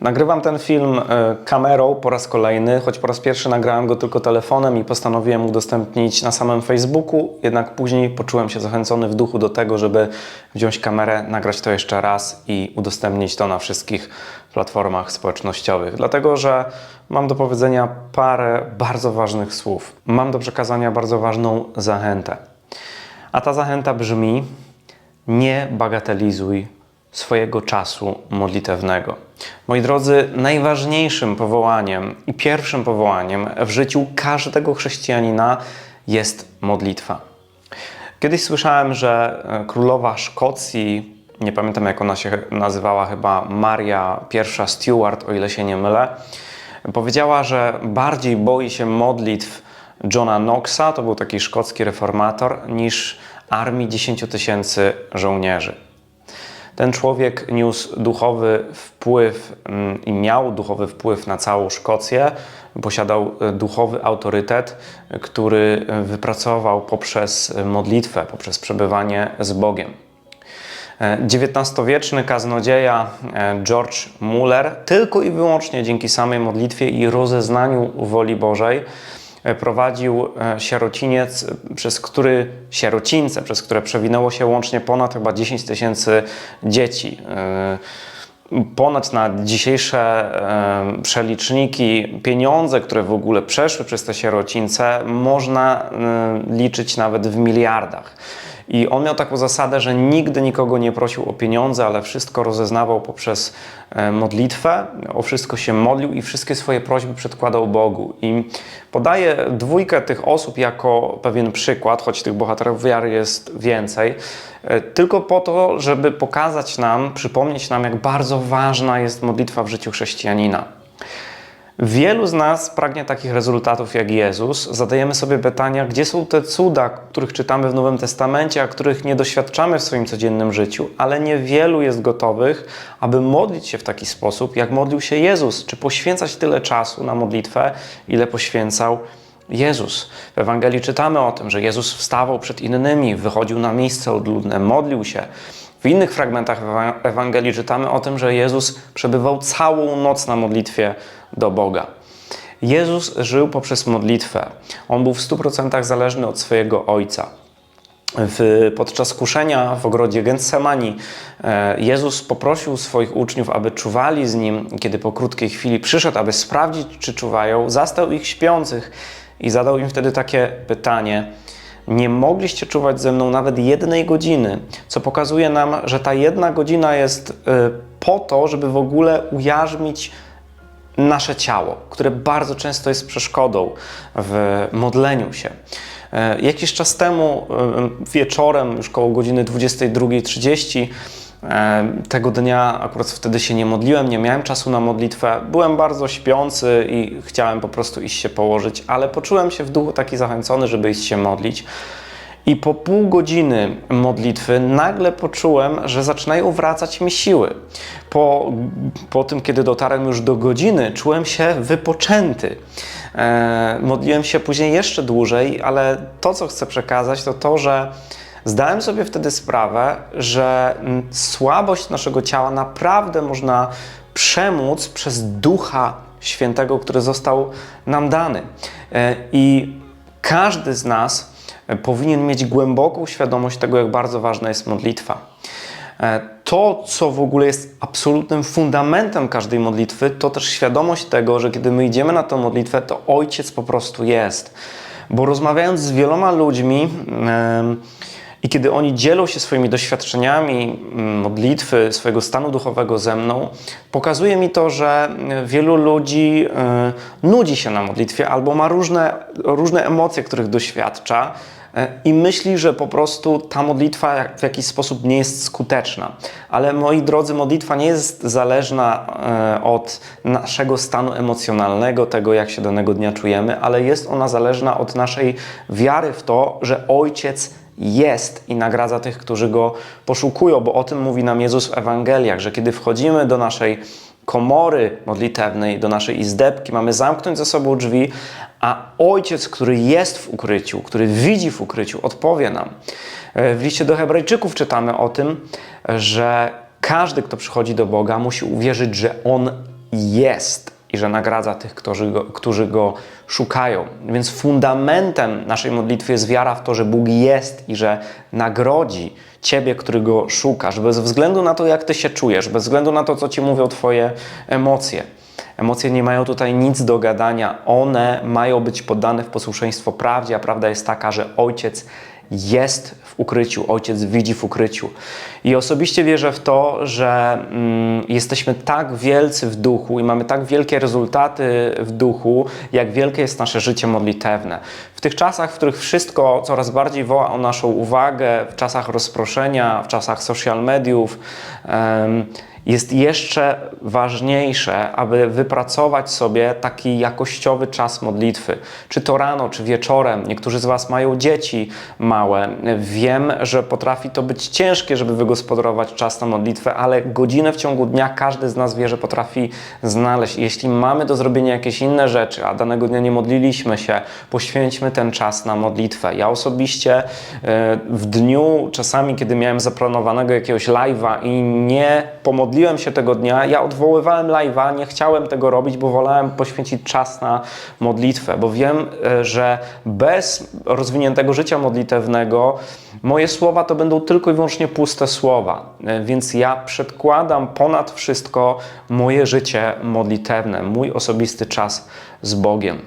Nagrywam ten film e, kamerą po raz kolejny, choć po raz pierwszy nagrałem go tylko telefonem i postanowiłem udostępnić na samym Facebooku, jednak później poczułem się zachęcony w duchu do tego, żeby wziąć kamerę, nagrać to jeszcze raz i udostępnić to na wszystkich platformach społecznościowych. Dlatego, że mam do powiedzenia parę bardzo ważnych słów. Mam do przekazania bardzo ważną zachętę. A ta zachęta brzmi: nie bagatelizuj swojego czasu modlitewnego. Moi drodzy, najważniejszym powołaniem i pierwszym powołaniem w życiu każdego chrześcijanina jest modlitwa. Kiedyś słyszałem, że e, królowa Szkocji, nie pamiętam jak ona się nazywała, chyba Maria I Stuart, o ile się nie mylę, powiedziała, że bardziej boi się modlitw Johna Knoxa, to był taki szkocki reformator, niż armii 10 tysięcy żołnierzy. Ten człowiek niósł duchowy wpływ mm, i miał duchowy wpływ na całą Szkocję. Posiadał e, duchowy autorytet, który wypracował poprzez modlitwę, poprzez przebywanie z Bogiem. XIX-wieczny kaznodzieja e, George Muller tylko i wyłącznie dzięki samej modlitwie i rozeznaniu woli Bożej e, prowadził e, sierociniec, przez który, sierocińce, przez które przewinęło się łącznie ponad chyba 10 tysięcy dzieci. Ponad na dzisiejsze e, przeliczniki pieniądze, które w ogóle przeszły przez te sierocińce, można e, liczyć nawet w miliardach. I on miał taką zasadę, że nigdy nikogo nie prosił o pieniądze, ale wszystko rozeznawał poprzez e, modlitwę, o wszystko się modlił i wszystkie swoje prośby przedkładał Bogu. I podaję dwójkę tych osób jako pewien przykład, choć tych bohaterów wiary jest więcej, e, tylko po to, żeby pokazać nam, przypomnieć nam, jak bardzo ważna jest modlitwa w życiu chrześcijanina. Wielu z nas pragnie takich rezultatów jak Jezus. Zadajemy sobie pytania, gdzie są te cuda, których czytamy w Nowym Testamencie, a których nie doświadczamy w swoim codziennym życiu, ale niewielu jest gotowych, aby modlić się w taki sposób, jak modlił się Jezus, czy poświęcać tyle czasu na modlitwę, ile poświęcał Jezus. W Ewangelii czytamy o tym, że Jezus wstawał przed innymi, wychodził na miejsce odludne, modlił się. W innych fragmentach Ewangelii czytamy o tym, że Jezus przebywał całą noc na modlitwie do Boga. Jezus żył poprzez modlitwę. On był w 100% zależny od swojego Ojca. W, podczas kuszenia w ogrodzie Getsemani e, Jezus poprosił swoich uczniów, aby czuwali z nim, kiedy po krótkiej chwili przyszedł, aby sprawdzić, czy czuwają, zastał ich śpiących i zadał im wtedy takie pytanie: nie mogliście czuwać ze mną nawet jednej godziny, co pokazuje nam, że ta jedna godzina jest y, po to, żeby w ogóle ujarzmić nasze ciało, które bardzo często jest przeszkodą w modleniu się. Y, jakiś czas temu, y, wieczorem, już koło godziny 22.30, tego dnia akurat wtedy się nie modliłem, nie miałem czasu na modlitwę. Byłem bardzo śpiący i chciałem po prostu iść się położyć, ale poczułem się w duchu taki zachęcony, żeby iść się modlić. I po pół godziny modlitwy nagle poczułem, że zaczynają wracać mi siły. Po, po tym, kiedy dotarłem już do godziny, czułem się wypoczęty. E, modliłem się później jeszcze dłużej, ale to, co chcę przekazać, to to, że Zdałem sobie wtedy sprawę, że słabość naszego ciała naprawdę można przemóc przez Ducha Świętego, który został nam dany. E, I każdy z nas e, powinien mieć głęboką świadomość tego, jak bardzo ważna jest modlitwa. E, to, co w ogóle jest absolutnym fundamentem każdej modlitwy, to też świadomość tego, że kiedy my idziemy na tę modlitwę, to Ojciec po prostu jest. Bo rozmawiając z wieloma ludźmi, yy, i kiedy oni dzielą się swoimi doświadczeniami mm, modlitwy, swojego stanu duchowego ze mną, pokazuje mi to, że wielu ludzi y, nudzi się na modlitwie albo ma różne, różne emocje, których doświadcza y, i myśli, że po prostu ta modlitwa w jakiś sposób nie jest skuteczna. Ale moi drodzy, modlitwa nie jest zależna y, od naszego stanu emocjonalnego, tego jak się danego dnia czujemy, ale jest ona zależna od naszej wiary w to, że Ojciec jest i nagradza tych, którzy go poszukują, bo o tym mówi nam Jezus w Ewangeliach, że kiedy wchodzimy do naszej komory modlitewnej, do naszej izdebki, mamy zamknąć za sobą drzwi, a Ojciec, który jest w ukryciu, który widzi w ukryciu, odpowie nam. E, w liście do Hebrajczyków czytamy o tym, że każdy, kto przychodzi do Boga, musi uwierzyć, że On jest i że nagradza tych, którzy go, którzy go szukają. Więc fundamentem naszej modlitwy jest wiara w to, że Bóg jest i że nagrodzi Ciebie, który go szukasz, bez względu na to, jak Ty się czujesz, bez względu na to, co Ci mówią Twoje emocje. Emocje nie mają tutaj nic do gadania, one mają być poddane w posłuszeństwo prawdzie, a prawda jest taka, że Ojciec jest w ukryciu, Ojciec widzi w ukryciu. I osobiście wierzę w to, że mm, jesteśmy tak wielcy w duchu i mamy tak wielkie rezultaty w duchu, jak wielkie jest nasze życie modlitewne. W tych czasach, w których wszystko coraz bardziej woła o naszą uwagę, w czasach rozproszenia, w czasach social mediów, jest jeszcze ważniejsze, aby wypracować sobie taki jakościowy czas modlitwy. Czy to rano, czy wieczorem. Niektórzy z Was mają dzieci małe. Wiem, że potrafi to być ciężkie, żeby wygospodarować czas na modlitwę, ale godzinę w ciągu dnia każdy z nas wie, że potrafi znaleźć. Jeśli mamy do zrobienia jakieś inne rzeczy, a danego dnia nie modliliśmy się, poświęćmy ten czas na modlitwę. Ja osobiście e, w dniu, czasami kiedy miałem zaplanowanego jakiegoś live'a i nie pomodliłem się tego dnia, ja odwoływałem live'a, nie chciałem tego robić, bo wolałem poświęcić czas na modlitwę, bo wiem, e, że bez rozwiniętego życia modlitewnego moje słowa to będą tylko i wyłącznie puste słowa. E, Więc ja przedkładam ponad wszystko moje życie modlitewne, mój osobisty czas z Bogiem.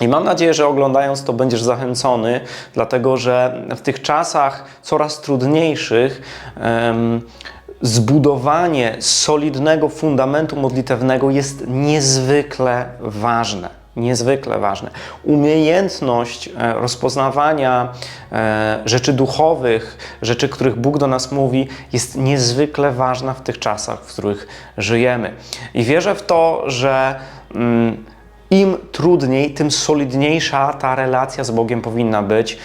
I mam nadzieję, że oglądając to będziesz zachęcony, dlatego że w tych czasach coraz trudniejszych zbudowanie solidnego fundamentu modlitewnego jest niezwykle ważne. Niezwykle ważne. Umiejętność e, rozpoznawania e, rzeczy duchowych, rzeczy, których Bóg do nas mówi, jest niezwykle ważna w tych czasach, w których żyjemy. I wierzę w to, że. Mm, im trudniej, tym solidniejsza ta relacja z Bogiem powinna być,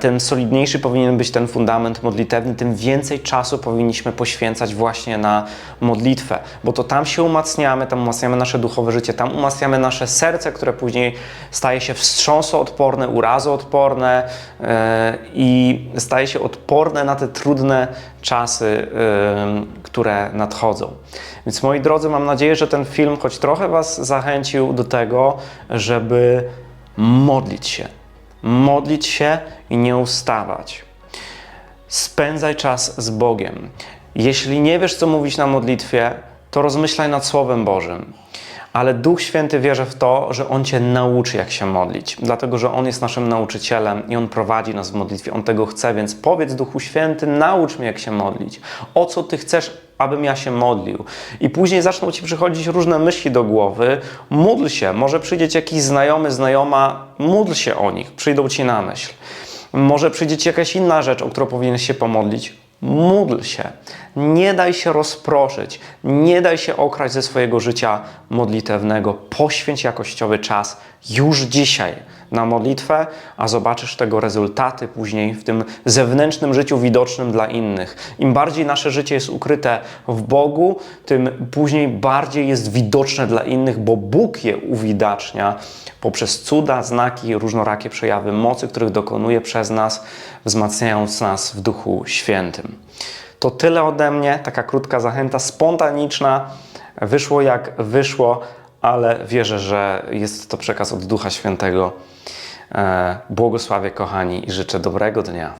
tym solidniejszy powinien być ten fundament modlitewny, tym więcej czasu powinniśmy poświęcać właśnie na modlitwę, bo to tam się umacniamy, tam umacniamy nasze duchowe życie, tam umacniamy nasze serce, które później staje się wstrząsoodporne, urazoodporne e, i staje się odporne na te trudne czasy, e, które nadchodzą. Więc moi drodzy, mam nadzieję, że ten film choć trochę Was zachęcił do tego, żeby modlić się. Modlić się i nie ustawać. Spędzaj czas z Bogiem. Jeśli nie wiesz, co mówić na modlitwie, to rozmyślaj nad Słowem Bożym. Ale Duch Święty wierzy w to, że On Cię nauczy, jak się modlić, dlatego że On jest naszym nauczycielem i On prowadzi nas w modlitwie. On tego chce, więc powiedz Duchu Święty, naucz mnie, jak się modlić. O co Ty chcesz, abym ja się modlił? I później zaczną Ci przychodzić różne myśli do głowy. Módl się, może przyjdzie Ci jakiś znajomy, znajoma, módl się o nich, przyjdą Ci na myśl. Może przyjdzie Ci jakaś inna rzecz, o którą powinieneś się pomodlić. Módl się. Nie daj się rozproszyć. Nie daj się okraść ze swojego życia modlitewnego. Poświęć jakościowy czas już dzisiaj na modlitwę, a zobaczysz tego rezultaty później w tym zewnętrznym życiu widocznym dla innych. Im bardziej nasze życie jest ukryte w Bogu, tym później bardziej jest widoczne dla innych, bo Bóg je uwidacznia poprzez cuda, znaki, różnorakie przejawy mocy, których dokonuje przez nas, wzmacniając nas w Duchu Świętym. To tyle ode mnie, taka krótka zachęta, spontaniczna. Wyszło jak wyszło, ale wierzę, że jest to przekaz od Ducha Świętego. E, Błogosławię, kochani, i życzę dobrego dnia.